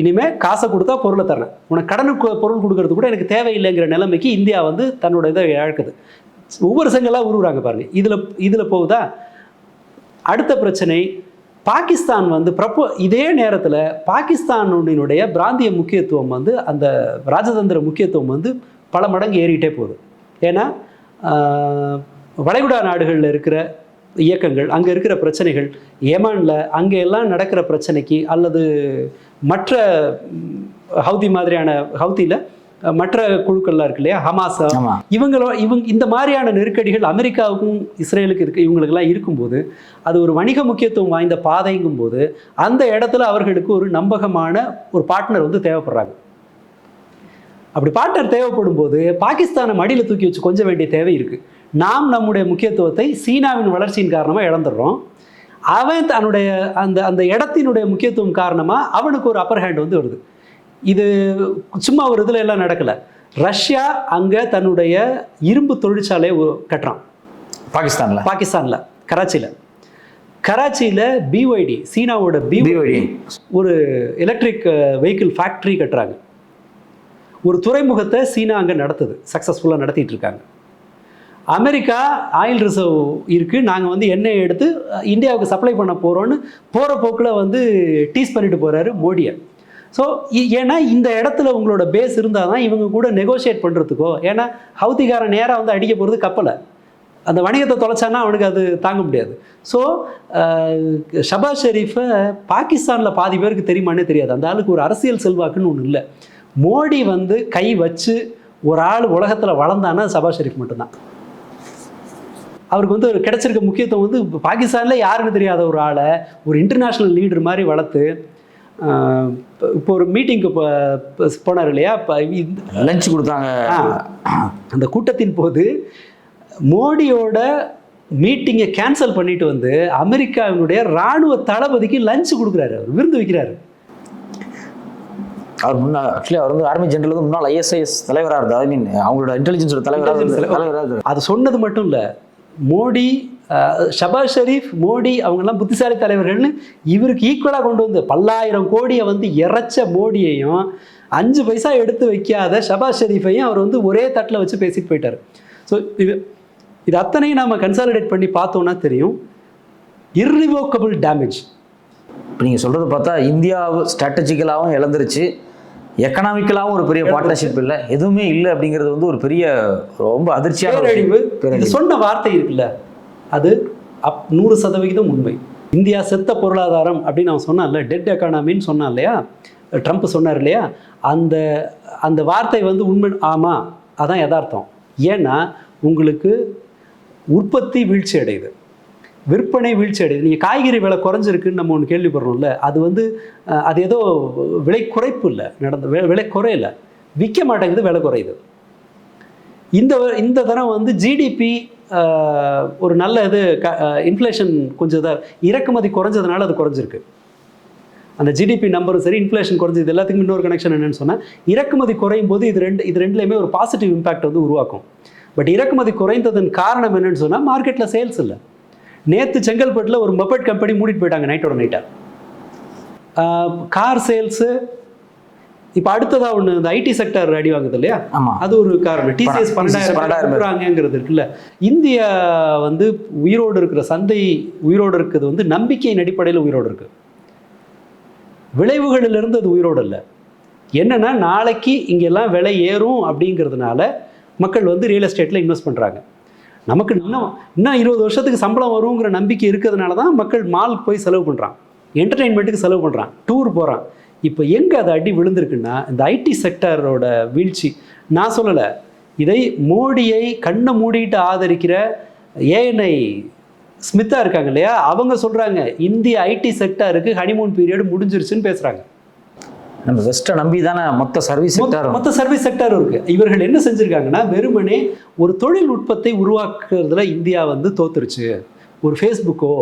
Speaker 1: இனிமே காசை கொடுத்தா பொருளை தரேன் உனக்கு கடனுக்கு பொருள் கொடுக்கறது கூட எனக்கு தேவையில்லைங்கிற நிலைமைக்கு இந்தியா வந்து தன்னோட இதை இழக்குது. ஒவ்வொரு செங்கலாக உருவுறாங்க பாருங்கள் இதில் இதில் போகுதா? அடுத்த பிரச்சனை பாகிஸ்தான் வந்து பிரபோ இதே நேரத்தில் பாகிஸ்தானுடைய பிராந்திய முக்கியத்துவம் வந்து அந்த ராஜதந்திர முக்கியத்துவம் வந்து பல மடங்கு ஏறிட்டே போகுது. ஏன்னா வளைகுடா நாடுகளில் இருக்கிற இயக்கங்கள் அங்கே இருக்கிற பிரச்சனைகள் ஏமானில் அங்கே எல்லாம் நடக்கிற பிரச்சனைக்கு அல்லது மற்ற ஹவுதி மாதிரியான ஹவுதியில் மற்ற குழுக்கள்லாம் இருக்கு இல்லையா? ஹமாஸ். இவங்களோ இவங்க இந்த மாதிரியான நெருக்கடிகள் அமெரிக்காவுக்கும் இஸ்ரேலுக்கு இருக்கு இவங்களுக்கெல்லாம் இருக்கும்போது அது ஒரு வணிக முக்கியத்துவம் வாய்ந்த பாதைங்கும் போது அந்த இடத்துல அவர்களுக்கு ஒரு நம்பகமான ஒரு பார்ட்னர் வந்து தேவைப்படுறாங்க. அப்படி பார்ட்னர் தேவைப்படும் போது பாகிஸ்தானை மடியில் தூக்கி வச்சு கொஞ்ச வேண்டிய தேவை இருக்கு. நாம் நம்முடைய முக்கியத்துவத்தை சீனாவின் வளர்ச்சியின் காரணமாக இழந்துடுறோம். அவன் தன்னுடைய அந்த அந்த இடத்தினுடைய முக்கியத்துவம் காரணமாக அவனுக்கு ஒரு அப்பர் ஹேண்ட் வந்து வருது. இது சும்மா ஒரு இதில் எல்லாம் நடக்கலை. ரஷ்யா அங்கே தன்னுடைய இரும்பு தொழிற்சாலையை கட்டுறான்.
Speaker 2: பாகிஸ்தான்ல?
Speaker 1: பாகிஸ்தானில் கராச்சியில் கராச்சியில் பிஒய்டி சீனாவோட பி
Speaker 2: BYD.
Speaker 1: ஒரு எலக்ட்ரிக் வெஹிக்கிள் ஃபேக்ட்ரி கட்டுறாங்க. ஒரு துறைமுகத்தை சீனா அங்கே நடத்துது. சக்ஸஸ்ஃபுல்லாக நடத்திட்டு இருக்காங்க. அமெரிக்கா ஆயில் ரிசர்வ் இருக்குது நாங்கள் வந்து எண்ணெய் எடுத்து இந்தியாவுக்கு சப்ளை பண்ண போகிறோன்னு போகிற போக்கில் வந்து டீஸ் பண்ணிட்டு போகிறாரு மோடியை. ஸோ ஏன்னா இந்த இடத்துல உங்களோட பேஸ் இருந்தால் தான் இவங்க கூட நெகோஷியேட் பண்ணுறதுக்கோ ஏன்னா ஹவுதிகாரன் நேராக வந்து அடிக்க போகிறது கப்பலை. அந்த வணிகத்தை தொலைச்சானா அவனுக்கு அது தாங்க முடியாது. ஸோ ஷபாஸ் ஷெரீஃபை பாகிஸ்தானில் பாதி பேருக்கு தெரியுமானே தெரியாது. அந்த ஆளுக்கு ஒரு அரசியல் செல்வாக்குன்னு ஒன்று இல்லை. மோடி வந்து கை வச்சு ஒரு ஆள் உலகத்தில் வளர்ந்தானா ஷபாஸ் ஷெரீஃப் மட்டும்தான். அவருக்கு வந்து கிடைச்சிருக்க முக்கியத்துவம் வந்து பாகிஸ்தானில் யாருன்னு தெரியாத ஒரு ஆளை ஒரு இன்டர்நேஷ்னல் லீடர் மாதிரி வளர்த்து இப்ப- இப்போ ஒரு மீட்டிங்க்கு போனார் இல்லையா இப்போ
Speaker 2: லஞ்ச் கொடுத்தாங்க.
Speaker 1: அந்த கூட்டத்தின் போது மோடியோட மீட்டிங்கை கேன்சல் பண்ணிட்டு வந்து அமெரிக்காவினுடைய ராணுவ தளபதிக்கு லஞ்ச் கொடுக்குறாரு அவர் விருந்து வைக்கிறாரு
Speaker 2: அவர் முன்னா ஆக்சுவலி அவர் வந்து ஆர்மி வந்து முன்னாள் ஐஎஸ்ஐஎஸ் தலைவராக இருந்தார் ஐ மீன் அவங்களோட இன்டெலிஜென்ஸோட தலைவராக. தலைவராக இருந்தார்.
Speaker 1: அது சொன்னது மட்டும் இல்லை மோடி ஷபாஸ் ஷெரீஃப் மோடி அவங்கெல்லாம் புத்திசாலி தலைவர்கள்னு இவருக்கு ஈக்குவலாக கொண்டு வந்து பல்லாயிரம் கோடியை வந்து இறைச்ச மோடியையும் அஞ்சு பைசா எடுத்து வைக்காத ஷபாஸ் ஷெரீஃபையும் அவர் வந்து ஒரே தட்டில் வச்சு பேசிட்டு போயிட்டார். ஸோ இது இது அத்தனையும் நாம கன்சாலிடேட் பண்ணி பார்த்தோம்னா தெரியும். இர்ரிவோக்கபிள் டேமேஜ்
Speaker 2: இப்போ நீங்கள் சொல்கிறது பார்த்தா இந்தியா ஸ்ட்ராட்டஜிக்கலாகவும் இழந்துருச்சு. எக்கனாமிக்கலாகவும் ஒரு பெரிய பார்ட்னர்ஷிப் இல்லை. எதுவுமே இல்லை அப்படிங்கிறது வந்து ஒரு பெரிய ரொம்ப அதிர்ச்சியான
Speaker 1: சொன்ன வார்த்தை இருக்குல்ல. அது அப் நூறு சதவிகிதம் உண்மை. இந்தியா செத்த பொருளாதாரம் அப்படின்னு அவன் சொன்னான்ல டெட் எக்கானமின்னு சொன்னான் இல்லையா? ட்ரம்ப் சொன்னார் இல்லையா? அந்த அந்த வார்த்தை வந்து உண்மை ஆமாம் அதான் யதார்த்தம். ஏன்னா உங்களுக்கு உற்பத்தி வீழ்ச்சி அடையுது. விற்பனை வீழ்ச்சி அடையுது. நீங்கள் காய்கறி விலை குறைஞ்சிருக்குன்னு நம்ம ஒன்று கேள்விப்படுறோம்ல அது வந்து அது ஏதோ விலை குறைப்பு இல்லை நடந்த விலை குறையல. விற்க மாட்டேங்குது விலை குறையுது. இந்த இந்த தரம் வந்து ஜிடிபி ஒரு நல்ல இது க இன்ஃப்ளேஷன் கொஞ்சம் இதாக இறக்குமதி குறைஞ்சதுனால அது குறைஞ்சிருக்கு. அந்த ஜிடிபி நம்பரும் சரி இன்ஃப்ளேஷன் குறைஞ்சது எல்லாத்துக்கும் இன்னொரு கனெக்ஷன் என்னென்னு சொன்னால் இறக்குமதி குறையும் போது இது ரெண்டு இது ரெண்டுலேயுமே ஒரு பாசிட்டிவ் இம்பாக்ட் வந்து உருவாக்கும். பட் இறக்குமதி குறைந்ததன் காரணம் என்னென்னு சொன்னால் மார்க்கெட்டில் சேல்ஸ் இல்லை. நேற்று செங்கல்பட்டில் ஒரு மொபைட் கம்பெனி மூடிட்டு போயிட்டாங்க நைட்டோட நைட்டாக கார் சேல்ஸு இப்போ அடுத்ததா ஒன்று இந்த ஐடி செக்டர் அடி வாங்குது இல்லையா?
Speaker 2: ஆமா.
Speaker 1: அது ஒரு காரணம். டிசிஎஸ் பன்னெண்டாயிரம்
Speaker 2: பன்னெண்டாயிரம் பேர்.
Speaker 1: கொடுக்குறாங்கங்கிறது இருக்குல்ல. இந்தியா வந்து உயிரோடு இருக்கிற சந்தை உயிரோடு இருக்கிறது வந்து நம்பிக்கையின் அடிப்படையில் உயிரோடு இருக்கு. விளைவுகளிலிருந்து அது உயிரோடு இல்லை என்னன்னா நாளைக்கு இங்கெல்லாம் விலை ஏறும் அப்படிங்கிறதுனால மக்கள் வந்து ரியல் எஸ்டேட்டில் இன்வெஸ்ட் பண்ணுறாங்க நமக்கு இன்னும் இன்னும் இருபது வருஷத்துக்கு சம்பளம் வருங்கிற நம்பிக்கை இருக்கிறதுனால தான் மக்கள் மாலுக்கு போய் செலவு பண்ணுறான் என்டர்டெயின்மெண்ட்டுக்கு செலவு பண்ணுறான் டூர் போகிறான் இப்போ எங்கே அது அடி விழுந்திருக்குன்னா இந்த ஐடி செக்டரோட வீழ்ச்சி. நான் சொல்லலை. இதை மோடியை கண்ணை மூடிட்டு ஆதரிக்கிற ஏஎன்ஐ ஸ்மித்தா இருக்காங்க இல்லையா? அவங்க சொல்கிறாங்க இந்திய ஐடி செக்டருக்கு ஹனிமூன் பீரியட் முடிஞ்சிருச்சுன்னு பேசுகிறாங்க
Speaker 2: நம்ம வெஸ்ட்டை நம்பி தானே மொத்த சர்வீஸ் செக்டர்
Speaker 1: மொத்த சர்வீஸ் செக்டரும் இருக்கு. இவர்கள் என்ன செஞ்சிருக்காங்கன்னா வெறுமனே ஒரு தொழில்நுட்பத்தை உருவாக்குறதுல இந்தியா வந்து தோத்துருச்சு. ஒரு ஃபேஸ்புக்கோ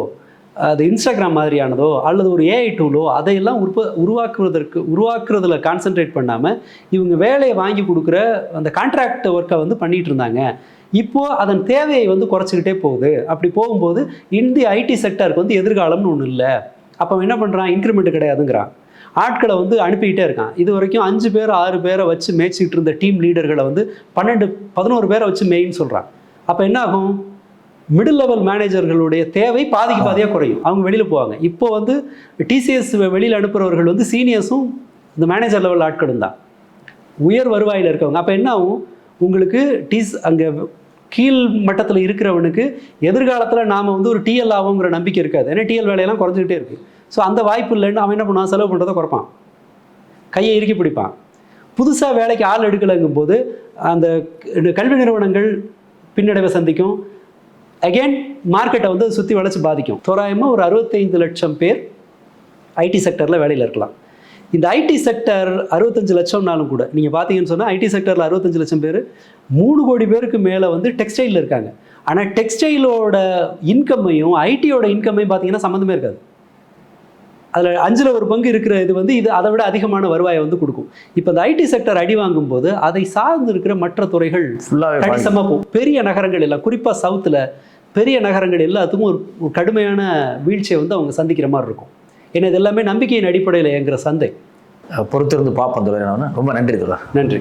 Speaker 1: அது இன்ஸ்டாகிராம் மாதிரியானதோ அல்லது ஒரு ஏஐ டூலோ அதையெல்லாம் உற்ப உருவாக்குவதற்கு உருவாக்குறதுல கான்சென்ட்ரேட் பண்ணாமல் இவங்க வேலையை வாங்கி கொடுக்குற அந்த கான்ட்ராக்ட் ஒர்க்கை வந்து பண்ணிகிட்டு இருந்தாங்க. இப்போது அதன் தேவையை வந்து குறைச்சிக்கிட்டே போகுது. அப்படி போகும்போது இந்திய ஐடி செக்டருக்கு வந்து எதிர்காலம்னு ஒன்று இல்லை. அப்போ என்ன பண்ணுறான் இன்க்ரிமெண்ட் கிடையாதுங்கிறான். ஆட்களை வந்து அனுப்பிக்கிட்டே இருக்கான். இது வரைக்கும் அஞ்சு பேர் ஆறு பேரை வச்சு மேய்ச்சிக்கிட்டு இருந்த டீம் லீடர்களை வந்து பன்னெண்டு பதினோரு பேரை வச்சு மேயின்னு சொல்கிறான் அப்போ என்ன ஆகும்? மிடில் லெவல் மேனேஜர்களுடைய தேவை பாதிக்கு பாதியாக குறையும். அவங்க வெளியில் போவாங்க. இப்போ வந்து டிசிஎஸ் வெளியில் அனுப்புகிறவர்கள் வந்து சீனியர்ஸும் இந்த மேனேஜர் லெவல் ஆட்களும் தான். உயர் வருவாயில் இருக்கவங்க. அப்போ என்ன ஆகும்? உங்களுக்கு டிஸ் அங்கே கீழ் மட்டத்தில் இருக்கிறவனுக்கு எதிர்காலத்தில் நாம் வந்து ஒரு டிஎல் ஆகுங்கிற நம்பிக்கை இருக்காது. ஏன்னா டிஎல் வேலையெல்லாம் குறைஞ்சிக்கிட்டே இருக்குது ஸோ அந்த வாய்ப்பு இல்லைன்னு அவன் என்ன பண்ணுவான்? செலவு பண்ணுறதை குறைப்பான். கையை இறுக்கி பிடிப்பான். புதுசாக வேலைக்கு ஆள் எடுக்கலைங்கும் போது அந்த கல்வி நிறுவனங்கள் பின்னடைவை சந்திக்கும். அகைன் மார்க்கெட்டை வந்து சுற்றி வளைச்சு பாதிக்கும். தோராயமாக ஒரு அறுபத்தைந்து லட்சம் பேர் ஐடி செக்டரில் வேலையில் இருக்கலாம். இந்த ஐடி செக்டர் அறுபத்தஞ்சு லட்சம்னாலும் கூட நீங்கள் பார்த்தீங்கன்னு சொன்னால் ஐடி செக்டரில் அறுபத்தஞ்சு லட்சம் பேர் மூணு கோடி பேருக்கு மேலே வந்து டெக்ஸ்டைலில் இருக்காங்க. ஆனால் டெக்ஸ்டைலோட இன்கம்மையும் ஐடியோட இன்கம்மையும் பார்த்தீங்கன்னா சம்மந்தமே இருக்காது. அதில் அஞ்சில் ஒரு பங்கு இருக்கிற இது வந்து இது அதை விட அதிகமான வருவாயை வந்து கொடுக்கும். இப்போ இந்த ஐடி செக்டர் அடி வாங்கும்போது அதை சார்ந்து இருக்கிற மற்ற துறைகள் கணிசமாக போகும். பெரிய நகரங்கள் எல்லாம் குறிப்பாக சவுத்தில் பெரிய நகரங்கள் எல்லாத்துக்கும் ஒரு ஒரு கடுமையான வீழ்ச்சியை வந்து அவங்க சந்திக்கிற மாதிரி இருக்கும். ஏன்னா இது எல்லாமே நம்பிக்கையின் அடிப்படையில் இயங்குற சந்தை.
Speaker 2: பொறுத்திருந்து பார்ப்போம் தொடர் ரொம்ப நன்றி தொடர்
Speaker 1: நன்றி.